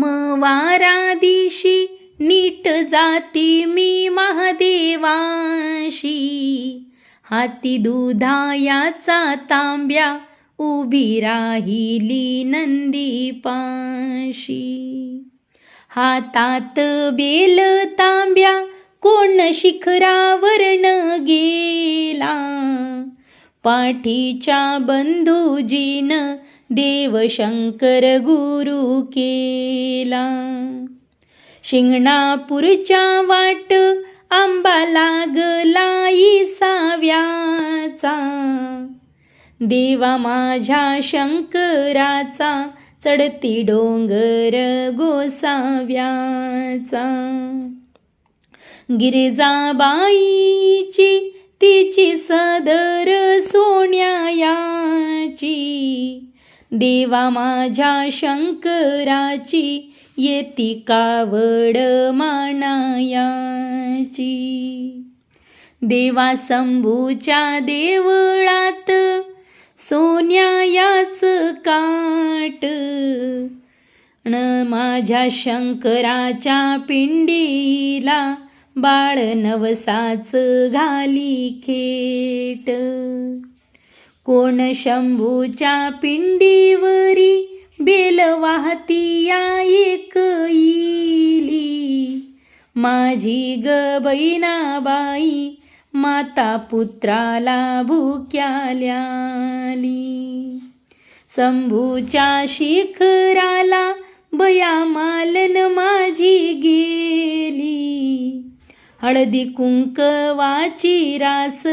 सणवारा दिशी नीट जाती मी महादेवाशी. हाती दुधायाचा तांब्या उभी राहिली नंदीपाशी. हातात बेल तांब्या कोण शिखरावर न गेला. पाठीच्या बंधुजीन देवशंकर गुरु केला. शिंगणापूरच्या वाट आंबा लागला साव्याचा देवा माझ्या शंकराचा चढती डोंगर गोसाव्याचा. गिरिजाबाईची तिची सदर सोन्यायाची देवा माझ्या शंकराची येती कावड मानायाची. देवा शंभूच्या देवळात सोन्यायाच काट. न माझ्या शंकराच्या पिंडीला बाळ नवसाच घाली खेट. कोण शंभूच्या पिंडीवरी बेल वाहती या एक इली. माझी ग बाई माता पुत्राला भुक्याल्याली शंभूच्या शिखराला बया मालन माझी गेली. हळदी कुंकवाची रास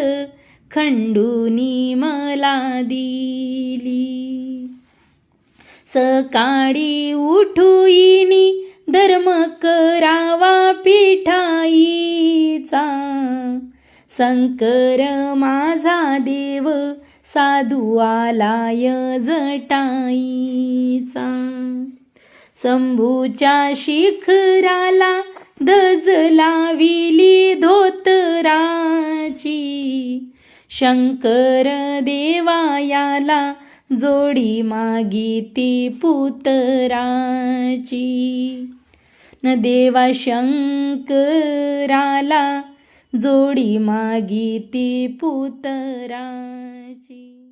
खंडूनी मला दिली सकाळी उठुईनी धर्म करावा पिठाईचा शंकर माझा देव साधू आलाय जटाईचा शंभूच्या शिखराला धज लावी शंकर देवायाला जोडी मागिती पुतराची. न देवा शंकराला जोडी मागिती पुतराची.